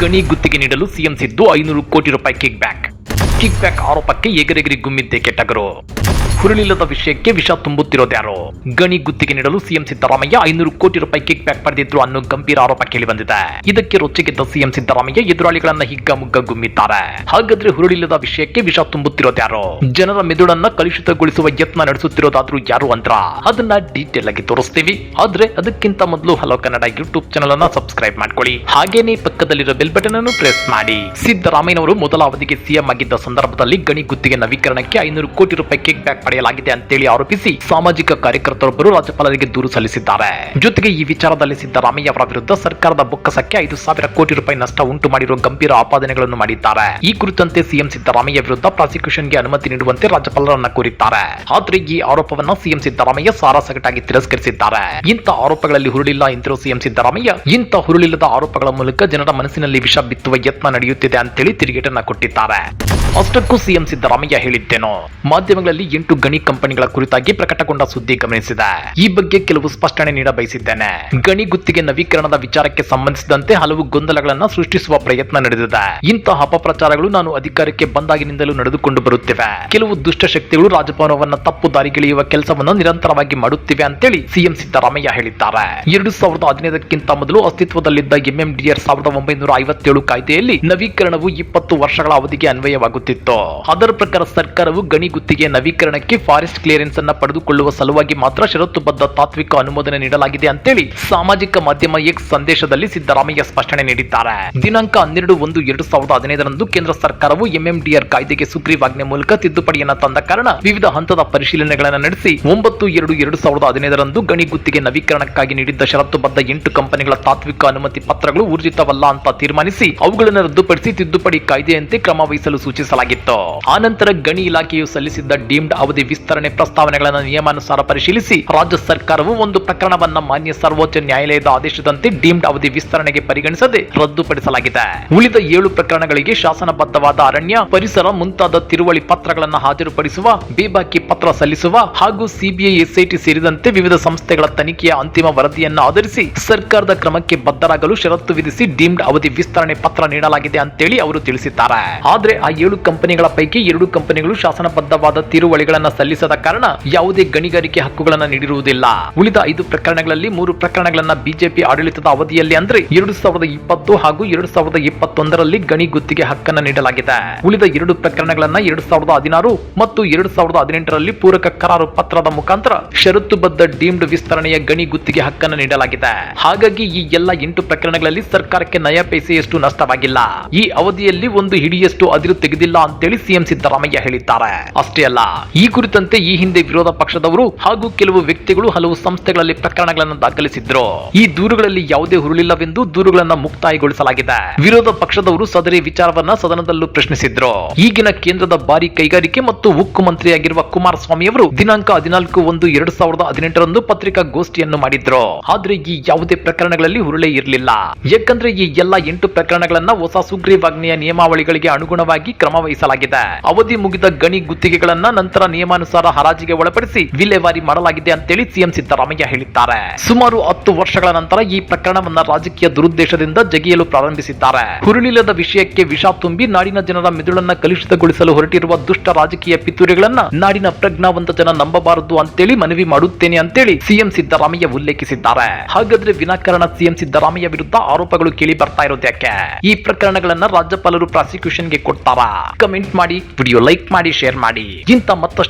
ಗಣಿ ಗುತ್ತಿಗೆ ನೀಡಲು ಸಿಎಂ ಸಿದ್ದು ಐನೂರು ಕೋಟಿ ರೂಪಾಯಿ ಕಿಕ್ ಬ್ಯಾಕ್ ಕಿಕ್ ಬ್ಯಾಕ್ ಆರೋಪಕ್ಕೆ ಎಗರೆಗರಿ ಗುಮ್ಮಿದ್ದೆ ಕೆಟ್ಟಗರು. ಹುರುಳಿಲ್ಲದ ವಿಷಯಕ್ಕೆ ವಿಷ ತುಂಬುತ್ತಿರೋದ್ಯಾರು ಗಣಿ ಗುತ್ತಿಗೆ ನೀಡಲು ಸಿಎಂ ಸಿದ್ದರಾಮಯ್ಯ ಐನೂರು ಕೋಟಿ ರೂಪಾಯಿ ಕಿಕ್ ಬ್ಯಾಕ್ ಪಡೆದಿದ್ರು ಅನ್ನೋ ಗಂಭೀರ ಆರೋಪ ಕೇಳಿ ಬಂದಿದೆ ಇದಕ್ಕೆ ರೊಚ್ಚಿಗೆದ್ದ ಸಿಎಂ ಸಿದ್ದರಾಮಯ್ಯ ಎದುರಾಳಿಗಳನ್ನ ಹಿಗ್ಗಮುಗ್ಗ ಗುಮ್ಮಿದ್ದಾರೆ. ಹಾಗಾದ್ರೆ ಹುರುಳಿಲ್ಲದ ವಿಷಯಕ್ಕೆ ವಿಷ ತುಂಬುತ್ತಿರೋದ್ಯಾರು ಜನರ ಮೆದುಳನ್ನ ಕಲುಷಿತಗೊಳಿಸುವ ಯತ್ನ ನಡೆಸುತ್ತಿರೋದಾದ್ರೂ ಯಾರು ಅಂದ್ರ? ಅದನ್ನ ಡೀಟೇಲ್ ಆಗಿ ತೋರಿಸ್ತೀವಿ. ಆದ್ರೆ ಅದಕ್ಕಿಂತ ಮೊದಲು ಹಲೋ ಕನ್ನಡ ಯೂಟ್ಯೂಬ್ ಚಾನಲ್ ಅನ್ನ ಸಬ್ಸ್ಕ್ರೈಬ್ ಮಾಡ್ಕೊಳ್ಳಿ. ಹಾಗೇನೆ ಪಕ್ಕದಲ್ಲಿರೋ ಬೆಲ್ ಬಟನ್ ಅನ್ನು ಪ್ರೆಸ್ ಮಾಡಿ. ಸಿದ್ದರಾಮಯ್ಯನವರು ಮೊದಲ ಅವಧಿಗೆ ಸಿಎಂ ಆಗಿದ್ದ ಸಂದರ್ಭದಲ್ಲಿ ಗಣಿ ಗುತ್ತಿಗೆ ನವೀಕರಣಕ್ಕೆ ಐನೂರು ಕೋಟಿ ರೂಪಾಯಿ ಕಿಕ್ ಬ್ಯಾಕ್ ಪಡೆಯಲಾಗಿದೆ ಅಂತೇಳಿ ಆರೋಪಿಸಿ ಸಾಮಾಜಿಕ ಕಾರ್ಯಕರ್ತರೊಬ್ಬರು ರಾಜ್ಯಪಾಲರಿಗೆ ದೂರು ಸಲ್ಲಿಸಿದ್ದಾರೆ. ಜೊತೆಗೆ ಈ ವಿಚಾರದಲ್ಲಿ ಸಿದ್ದರಾಮಯ್ಯ ಅವರ ವಿರುದ್ಧ ಸರ್ಕಾರದ ಬೊಕ್ಕಸಕ್ಕೆ ಐದು ಸಾವಿರ ಕೋಟಿ ರೂಪಾಯಿ ನಷ್ಟ ಉಂಟು ಮಾಡಿರುವ ಗಂಭೀರ ಆಪಾದನೆಗಳನ್ನು ಮಾಡಿದ್ದಾರೆ. ಈ ಕುರಿತಂತೆ ಸಿಎಂ ಸಿದ್ದರಾಮಯ್ಯ ವಿರುದ್ಧ ಪ್ರಾಸಿಕ್ಯೂಷನ್ಗೆ ಅನುಮತಿ ನೀಡುವಂತೆ ರಾಜ್ಯಪಾಲರನ್ನ ಕೋರಿದ್ದಾರೆ. ಆದ್ರೆ ಈ ಆರೋಪವನ್ನ ಸಿಎಂ ಸಿದ್ದರಾಮಯ್ಯ ಸಾರಾಸಗಟಾಗಿ ತಿರಸ್ಕರಿಸಿದ್ದಾರೆ. ಇಂಥ ಆರೋಪಗಳಲ್ಲಿ ಹುರುಳಿಲ್ಲ ಎಂದಿರುವ ಸಿಎಂ ಸಿದ್ದರಾಮಯ್ಯ. ಇಂಥ ಹುರುಳಿಲ್ಲದ ಆರೋಪಗಳ ಮೂಲಕ ಜನರ ಮನಸ್ಸಿನಲ್ಲಿ ವಿಷ ಬಿತ್ತುವ ಯತ್ನ ನಡೆಯುತ್ತಿದೆ ಅಂತೇಳಿ ತಿರುಗೇಟನ್ನ ಕೊಟ್ಟಿದ್ದಾರೆ. ಅಷ್ಟಕ್ಕೂ ಸಿಎಂ ಸಿದ್ದರಾಮಯ್ಯ ಹೇಳಿದ್ದೇನೋ. ಮಾಧ್ಯಮಗಳಲ್ಲಿ ಎಂಟು ಗಣಿ ಕಂಪನಿಗಳ ಕುರಿತಾಗಿ ಪ್ರಕಟಗೊಂಡ ಸುದ್ದಿ ಗಮನಿಸಿದೆ. ಈ ಬಗ್ಗೆ ಕೆಲವು ಸ್ಪಷ್ಟನೆ ನೀಡ ಬಯಸಿದ್ದೇನೆ ಗಣಿ ಗುತ್ತಿಗೆ ನವೀಕರಣದ ವಿಚಾರಕ್ಕೆ ಸಂಬಂಧಿಸಿದಂತೆ ಹಲವು ಗೊಂದಲಗಳನ್ನ ಸೃಷ್ಟಿಸುವ ಪ್ರಯತ್ನ ನಡೆದಿದೆ. ಇಂತಹ ಅಪಪ್ರಚಾರಗಳು ನಾನು ಅಧಿಕಾರಕ್ಕೆ ಬಂದಾಗಿನಿಂದಲೂ ನಡೆದುಕೊಂಡು ಬರುತ್ತಿವೆ. ಕೆಲವು ದುಷ್ಟಶಕ್ತಿಗಳು ರಾಜಭವನವನ್ನ ತಪ್ಪು ದಾರಿಗಿಳಿಯುವ ಕೆಲಸವನ್ನು ನಿರಂತರವಾಗಿ ಮಾಡುತ್ತಿವೆ ಅಂತೇಳಿ ಸಿಎಂ ಸಿದ್ದರಾಮಯ್ಯ ಹೇಳಿದ್ದಾರೆ. ಎರಡು ಸಾವಿರದ ಹದಿನೈದಕ್ಕಿಂತ ಮೊದಲು ಅಸ್ತಿತ್ವದಲ್ಲಿದ್ದ ಎಂಎಂಡಿಆರ್ ಸಾವಿರದ ಒಂಬೈನೂರ ಐವತ್ತೇಳು ಕಾಯ್ದೆಯಲ್ಲಿ ನವೀಕರಣವು ಇಪ್ಪತ್ತು ವರ್ಷಗಳ ಅವಧಿಗೆ ಅನ್ವಯವಾಗುತ್ತಿತ್ತು. ಅದರ ಪ್ರಕಾರ ಸರ್ಕಾರವು ಗಣಿ ಗುತ್ತಿಗೆ ನವೀಕರಣಕ್ಕೆ ಫಾರೆಸ್ಟ್ ಕ್ಲಿಯರೆನ್ಸ್ ಅನ್ನ ಪಡೆದುಕೊಳ್ಳುವ ಸಲುವಾಗಿ ಮಾತ್ರ ಷರತ್ತುಬದ್ಧ ತಾತ್ವಿಕ ಅನುಮೋದನೆ ನೀಡಲಾಗಿದೆ ಅಂತೇಳಿ ಸಾಮಾಜಿಕ ಮಾಧ್ಯಮ ಎಕ್ಸ್ ಸಂದೇಶದಲ್ಲಿ ಸಿದ್ದರಾಮಯ್ಯ ಸ್ಪಷ್ಟನೆ ನೀಡಿದ್ದಾರೆ. ದಿನಾಂಕ ಹನ್ನೆರಡು ಒಂದು ಎರಡು ಸಾವಿರದ ಹದಿನೈದರಂದು ಕೇಂದ್ರ ಸರ್ಕಾರವು ಎಂಎಂಡಿಆರ್ ಕಾಯ್ದೆಗೆ ಸುಗ್ರೀವಾಜ್ಞೆ ಮೂಲಕ ತಿದ್ದುಪಡಿಯನ್ನ ತಂದ ಕಾರಣ ವಿವಿಧ ಹಂತದ ಪರಿಶೀಲನೆಗಳನ್ನು ನಡೆಸಿ ಒಂಬತ್ತು ಎರಡು ಎರಡು ಸಾವಿರದ ಹದಿನೈದರಂದು ಗಣಿ ಗುತ್ತಿಗೆ ನವೀಕರಣಕ್ಕಾಗಿ ನೀಡಿದ್ದ ಷರತ್ತುಬದ್ಧ ಎಂಟು ಕಂಪನಿಗಳ ತಾತ್ವಿಕ ಅನುಮತಿ ಪತ್ರಗಳು ಊರ್ಜಿತವಲ್ಲ ಅಂತ ತೀರ್ಮಾನಿಸಿ ಅವುಗಳನ್ನು ರದ್ದುಪಡಿಸಿ ತಿದ್ದುಪಡಿ ಕಾಯ್ದೆಯಂತೆ ಕ್ರಮ ವಹಿಸಲು ಸೂಚಿಸಲಾಗಿತ್ತು. ಆನಂತರ ಗಣಿ ಇಲಾಖೆಯು ಸಲ್ಲಿಸಿದ್ದ ಡೀಮ್ಡ್ ಅವಧಿ ವಿಸ್ತರಣೆ ಪ್ರಸ್ತಾವನೆಗಳನ್ನು ನಿಯಮಾನುಸಾರ ಪರಿಶೀಲಿಸಿ ರಾಜ್ಯ ಸರ್ಕಾರವು ಒಂದು ಪ್ರಕರಣವನ್ನ ಮಾನ್ಯ ಸರ್ವೋಚ್ಚ ನ್ಯಾಯಾಲಯದ ಆದೇಶದಂತೆ ಡೀಮ್ಡ್ ಅವಧಿ ವಿಸ್ತರಣೆಗೆ ಪರಿಗಣಿಸದೆ ರದ್ದುಪಡಿಸಲಾಗಿದೆ. ಉಳಿದ ಏಳು ಪ್ರಕರಣಗಳಿಗೆ ಶಾಸನಬದ್ಧವಾದ ಅರಣ್ಯ, ಪರಿಸರ ಮುಂತಾದ ತಿರುವಳಿ ಪತ್ರಗಳನ್ನು ಹಾಜರುಪಡಿಸುವ, ಬೇಬಾಕಿ ಪತ್ರ ಸಲ್ಲಿಸುವ ಹಾಗೂ ಸಿಬಿಐ ಎಸ್ಐಟಿ ಸೇರಿದಂತೆ ವಿವಿಧ ಸಂಸ್ಥೆಗಳ ತನಿಖೆಯ ಅಂತಿಮ ವರದಿಯನ್ನು ಆಧರಿಸಿ ಸರ್ಕಾರದ ಕ್ರಮಕ್ಕೆ ಬದ್ಧರಾಗಲು ಷರತ್ತು ವಿಧಿಸಿ ಡೀಮ್ಡ್ ಅವಧಿ ವಿಸ್ತರಣೆ ಪತ್ರ ನೀಡಲಾಗಿದೆ ಅಂತೇಳಿ ಅವರು ತಿಳಿಸಿದ್ದಾರೆ. ಆದರೆ ಆ ಏಳು ಕಂಪನಿಗಳ ಪೈಕಿ ಎರಡು ಕಂಪನಿಗಳು ಶಾಸನಬದ್ಧವಾದ ತಿರುವಳಿಗಳನ್ನ ಸಲ್ಲಿಸದ ಕಾರಣ ಯಾವುದೇ ಗಣಿಗಾರಿಕೆ ಹಕ್ಕುಗಳನ್ನು ನೀಡಿರುವುದಿಲ್ಲ. ಉಳಿದ ಐದು ಪ್ರಕರಣಗಳಲ್ಲಿ ಮೂರು ಪ್ರಕರಣಗಳನ್ನ ಬಿಜೆಪಿ ಆಡಳಿತದ ಅವಧಿಯಲ್ಲಿ ಅಂದ್ರೆ ಎರಡು ಸಾವಿರದ ಇಪ್ಪತ್ತು ಹಾಗೂ ಎರಡು ಸಾವಿರದ ಇಪ್ಪತ್ತೊಂದರಲ್ಲಿ ಗಣಿ ಗುತ್ತಿಗೆ ಹಕ್ಕನ್ನು ನೀಡಲಾಗಿದೆ. ಉಳಿದ ಎರಡು ಪ್ರಕರಣಗಳನ್ನ ಎರಡು ಸಾವಿರದ ಹದಿನಾರು ಮತ್ತು ಎರಡು ಸಾವಿರದ ಹದಿನೆಂಟರಲ್ಲಿ ಪೂರಕ ಕರಾರು ಪತ್ರದ ಮುಖಾಂತರ ಷರತ್ತುಬದ್ಧ ಡೀಮ್ಡ್ ವಿಸ್ತರಣೆಯ ಗಣಿ ಗುತ್ತಿಗೆ ಹಕ್ಕನ್ನು ನೀಡಲಾಗಿದೆ. ಹಾಗಾಗಿ ಈ ಎಲ್ಲ ಎಂಟು ಪ್ರಕರಣಗಳಲ್ಲಿ ಸರ್ಕಾರಕ್ಕೆ ನಯ ಪೈಸೆಯಷ್ಟು ನಷ್ಟವಾಗಿಲ್ಲ. ಈ ಅವಧಿಯಲ್ಲಿ ಒಂದು ಹಿಡಿಯಷ್ಟು ಅದಿರು ತೆಗೆದಿಲ್ಲ ಅಂತೇಳಿ ಸಿಎಂ ಸಿದ್ದರಾಮಯ್ಯ ಹೇಳಿದ್ದಾರೆ. ಅಷ್ಟೇ ಅಲ್ಲ, ಈ ಕುರಿತಂತೆ ಈ ಹಿಂದೆ ವಿರೋಧ ಪಕ್ಷದವರು ಹಾಗೂ ಕೆಲವು ವ್ಯಕ್ತಿಗಳು ಹಲವು ಸಂಸ್ಥೆಗಳಲ್ಲಿ ಪ್ರಕರಣಗಳನ್ನು ದಾಖಲಿಸಿದ್ರು. ಈ ದೂರುಗಳಲ್ಲಿ ಯಾವುದೇ ಹುರುಳಿಲ್ಲವೆಂದು ದೂರುಗಳನ್ನು ಮುಕ್ತಾಯಗೊಳಿಸಲಾಗಿದೆ. ವಿರೋಧ ಪಕ್ಷದವರು ಸದರಿ ವಿಚಾರವನ್ನ ಸದನದಲ್ಲೂ ಪ್ರಶ್ನಿಸಿದ್ರು. ಈಗಿನ ಕೇಂದ್ರದ ಭಾರಿ ಕೈಗಾರಿಕೆ ಮತ್ತು ಉಕ್ಕು ಮಂತ್ರಿಯಾಗಿರುವ ಕುಮಾರಸ್ವಾಮಿ ಅವರು ದಿನಾಂಕ ಹದಿನಾಲ್ಕು ಒಂದು ಎರಡ್ ಸಾವಿರದ ಹದಿನೆಂಟರಂದು ಪತ್ರಿಕಾ ಗೋಷ್ಠಿಯನ್ನು ಮಾಡಿದ್ರು. ಆದ್ರೆ ಈ ಯಾವುದೇ ಪ್ರಕರಣಗಳಲ್ಲಿ ಹುರುಳೆ ಇರಲಿಲ್ಲ. ಯಾಕಂದ್ರೆ ಈ ಎಲ್ಲಾ ಎಂಟು ಪ್ರಕರಣಗಳನ್ನ ಹೊಸ ಸುಗ್ರೀವಾಜ್ಞೆಯ ನಿಯಮಾವಳಿಗಳಿಗೆ ಅನುಗುಣವಾಗಿ ಕ್ರಮ ವಹಿಸಲಾಗಿದೆ ಅವಧಿ ಮುಗಿದ ಗಣಿ ಗುತ್ತಿಗೆಗಳನ್ನ ನಂತರ ನಿಯಮಾನುಸಾರ ಹರಾಜಿಗೆ ಒಳಪಡಿಸಿ ವಿಲೇವಾರಿ ಮಾಡಲಾಗಿದೆ ಅಂತೇಳಿ ಸಿಎಂ ಸಿದ್ದರಾಮಯ್ಯ ಹೇಳಿದ್ದಾರೆ. ಸುಮಾರು ಹತ್ತು ವರ್ಷಗಳ ನಂತರ ಈ ಪ್ರಕರಣವನ್ನ ರಾಜಕೀಯ ದುರುದ್ದೇಶದಿಂದ ಜಗಿಯಲು ಪ್ರಾರಂಭಿಸಿದ್ದಾರೆ. ಹುರುಳಿಲ್ಲದ ವಿಷಯಕ್ಕೆ ವಿಷ ತುಂಬಿ ನಾಡಿನ ಜನರ ಮೆದುಳನ್ನ ಕಲುಷಿತಗೊಳಿಸಲು ಹೊರಟಿರುವ ದುಷ್ಟ ರಾಜಕೀಯ ಪಿತೂರಿಗಳನ್ನ ನಾಡಿನ ಪ್ರಜ್ಞಾವಂತ ಜನ ನಂಬಬಾರದು ಅಂತೇಳಿ ಮನವಿ ಮಾಡುತ್ತೇನೆ ಅಂತೇಳಿ ಸಿಎಂ ಸಿದ್ದರಾಮಯ್ಯ ಉಲ್ಲೇಖಿಸಿದ್ದಾರೆ. ಹಾಗಾದ್ರೆ ವಿನಾಕಾರಣ ಸಿಎಂ ಸಿದ್ದರಾಮಯ್ಯ ವಿರುದ್ಧ ಆರೋಪಗಳು ಕೇಳಿ ಬರ್ತಾ ಇರೋದು ಯಾಕೆ ಈ ಪ್ರಕರಣಗಳನ್ನ ರಾಜ್ಯಪಾಲರು ಪ್ರಾಸಿಕ್ಯೂಷನ್ಗೆ ಕೊಡ್ತಾರಾ? ಕಮೆಂಟ್ ಮಾಡಿ, ವಿಡಿಯೋ ಲೈಕ್ ಮಾಡಿ, ಶೇರ್ ಮಾಡಿ. ಇಂಥ